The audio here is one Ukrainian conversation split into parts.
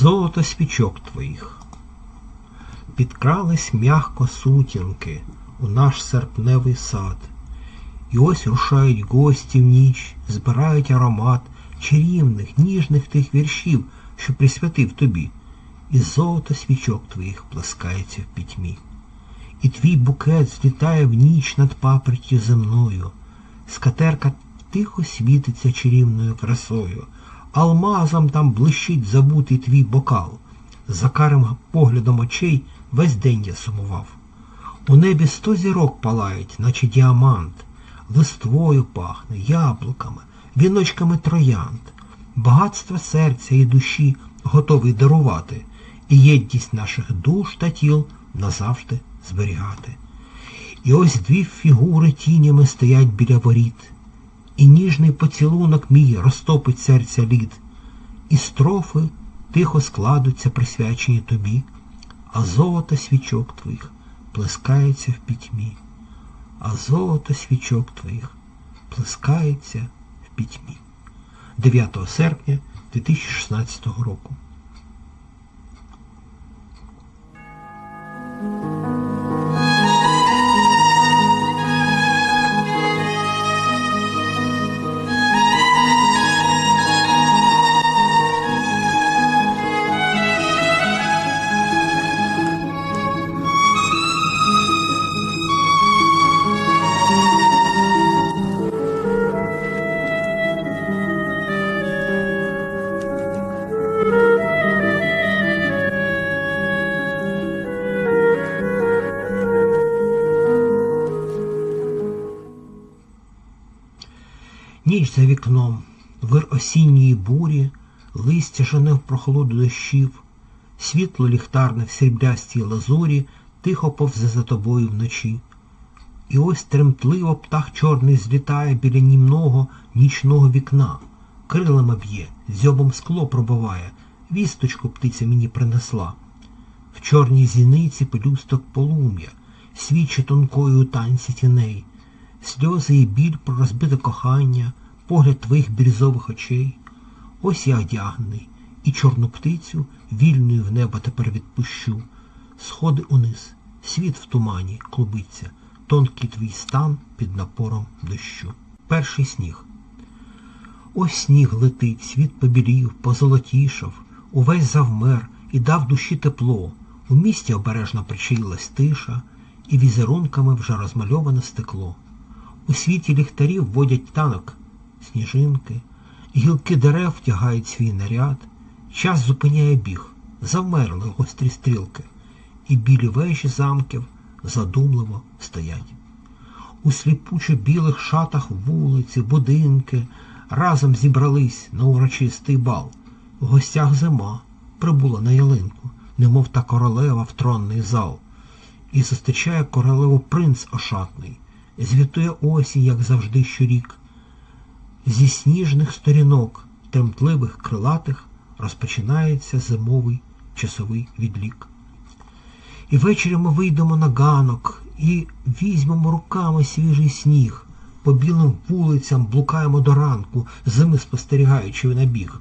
золото свічок твоїх. Підкрались м'ягко сутінки у наш серпневий сад. І ось рушають гості в ніч, збирають аромат чарівних, ніжних тих віршів, що присвятив тобі, і золото свічок твоїх плескається в пітьмі. І твій букет злітає в ніч над папертю земною, скатерка тихо світиться чарівною красою, алмазом там блищить забутий твій бокал. За карим поглядом очей весь день я сумував. У небі сто зірок палають, наче діамант, листвою пахне, яблуками, віночками троянд, багатство серця і душі готовий дарувати, і єдність наших душ та тіл назавжди зберігати. І ось дві фігури тінями стоять біля воріт, і ніжний поцілунок мій розтопить серця лід, і строфи тихо складуться, присвячені тобі, а золото свічок твоїх плескається в пітьмі, а золото свічок твоїх плескається в пітьмі. 9 серпня 2016 року. Ніч за вікном, вир осінньої бурі, листя жене в прохолоду дощів, світло ліхтарне в сріблястій лазурі тихо повзе за тобою вночі. І ось тремтливо птах чорний злітає біля німного нічного вікна, крилами б'є, дзьобом скло пробиває, вісточку птиця мені принесла. В чорній зіниці пелюсток полум'я, свічі тонкою у танці тіней, сльози і біль про розбите кохання, погляд твоїх бірюзових очей. Ось я одягнений, і чорну птицю вільною в небо тепер відпущу. Сходи униз, світ в тумані клубиться, тонкий твій стан під напором дощу. Перший сніг. Ось сніг летить, світ побілів, позолотішав, увесь завмер і дав душі тепло. У місті обережно причаїлась тиша, і візерунками вже розмальоване стекло. У світі ліхтарів водять танок, сніжинки, гілки дерев втягають свій наряд, час зупиняє біг, завмерли гострі стрілки, і білі вежі замків задумливо стоять. У сліпучо білих шатах вулиці, будинки разом зібрались на урочистий бал. В гостях зима прибула на ялинку, немов та королева в тронний зал, і зустрічає королеву принц ошатний, звітує осінь, як завжди щорік. Зі сніжних сторінок, тремтливих крилатих, розпочинається зимовий часовий відлік. І ввечері ми вийдемо на ганок і візьмемо руками свіжий сніг, по білим вулицям блукаємо до ранку, зими спостерігаючи на біг.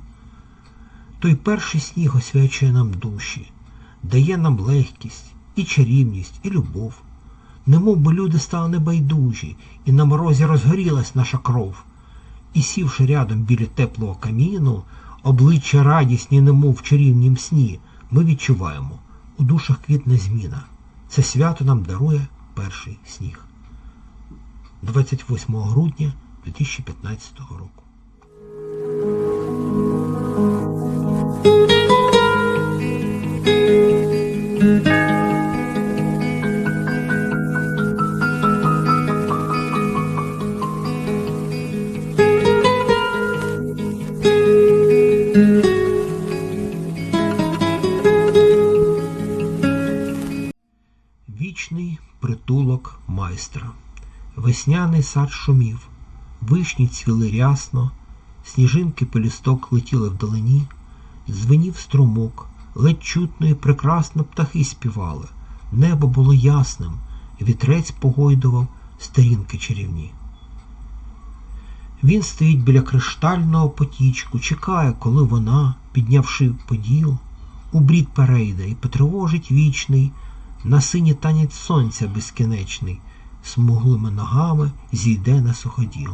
Той перший сніг освячує нам душі, дає нам легкість, і чарівність, і любов. Немов би люди стали небайдужі, і на морозі розгорілась наша кров. І сівши рядом біля теплого каміну, обличчя радісні, немов в чарівнім сні, ми відчуваємо, у душах квітне зміна. Це свято нам дарує перший сніг. 28 грудня 2015 року. Притулок майстра. Весняний сад шумів, вишні цвіли рясно, сніжинки пелісток летіли вдалині, звенів струмок, ледь чутно і прекрасно птахи співали, небо було ясним, вітрець погойдував сторінки чарівні. Він стоїть біля криштального потічку, чекає, коли вона, піднявши поділ, у брід перейде і потривожить вічний, на сині танець сонця безкінечний, смуглими ногами зійде на суходіл.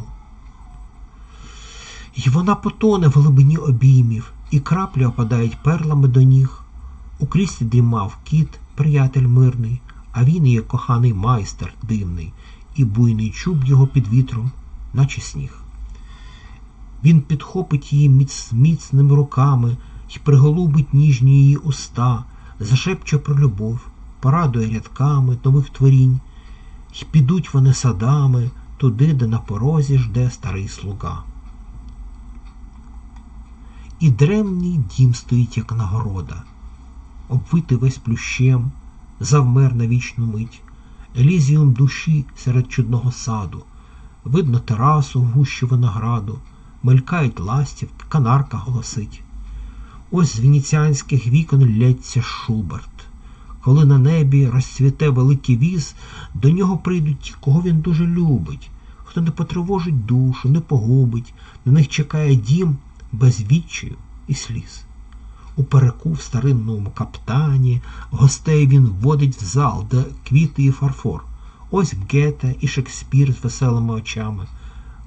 І вона потоне в глибині обіймів, і краплі опадають перлами до ніг. У кріслі дрімав кіт, приятель мирний, а він є коханий майстер дивний, і буйний чуб його під вітром, наче сніг. Він підхопить її міц, міцними руками й приголубить ніжні її уста, зашепче про любов, порадує рядками нових творінь, й підуть вони садами туди, де на порозі жде старий слуга. І древній дім стоїть, як нагорода, обвитий весь плющем, завмер на вічну мить, елізіум душі серед чудного саду, видно терасу в гущі винограду, мелькають ластівки, канарка голосить. Ось з венеціанських вікон лється Шуберт. Коли на небі розцвіте великий віз, до нього прийдуть ті, кого він дуже любить, хто не потривожить душу, не погубить, на них чекає дім без відчаю і сліз. У переку в старинному каптані гостей він вводить в зал, де квіти і фарфор. Ось Гете і Шекспір з веселими очами.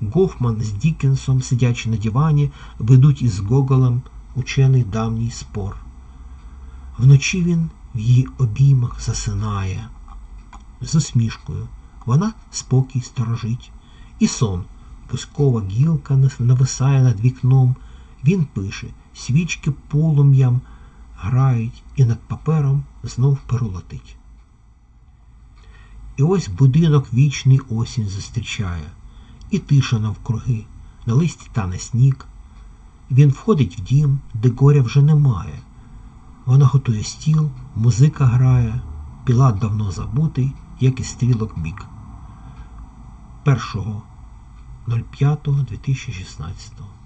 Гофман з Дікенсом, сидячи на дивані, ведуть із Гоголем учений давній спор. Вночі він в її обіймах засинає. З усмішкою вона спокій сторожить. І сон, пускова гілка нависає над вікном. Він пише, свічки полум'ям грають і над папером знов перолотить. І ось будинок вічний осінь зустрічає, і тиша навкруги, на листі тане сніг. Він входить в дім, де горя вже немає. Вона готує стіл, музика грає, пілат давно забутий, як і стрілок бік. 1.05.2016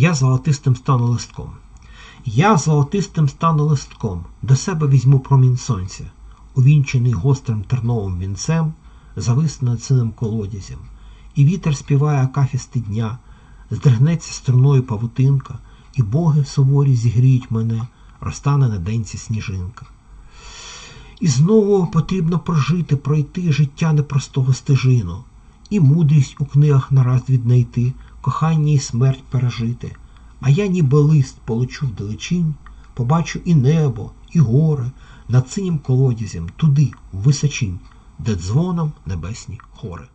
Я золотистим стану листком. Я золотистим стану листком, до себе візьму промінь сонця, увінчений гострим терновим вінцем, зависне над синим колодязем, і вітер співає акафісти дня, здригнеться струною павутинка, і боги суворі зігріють мене, розтане на денці сніжинка. І знову потрібно прожити, пройти життя непростого стежину, і мудрість у книгах нараз віднайти, кохання і смерть пережити. А я ніби лист полечу вдалечінь, побачу і небо, і гори, над синім колодязем, туди, в височинь, де дзвоном небесні хори.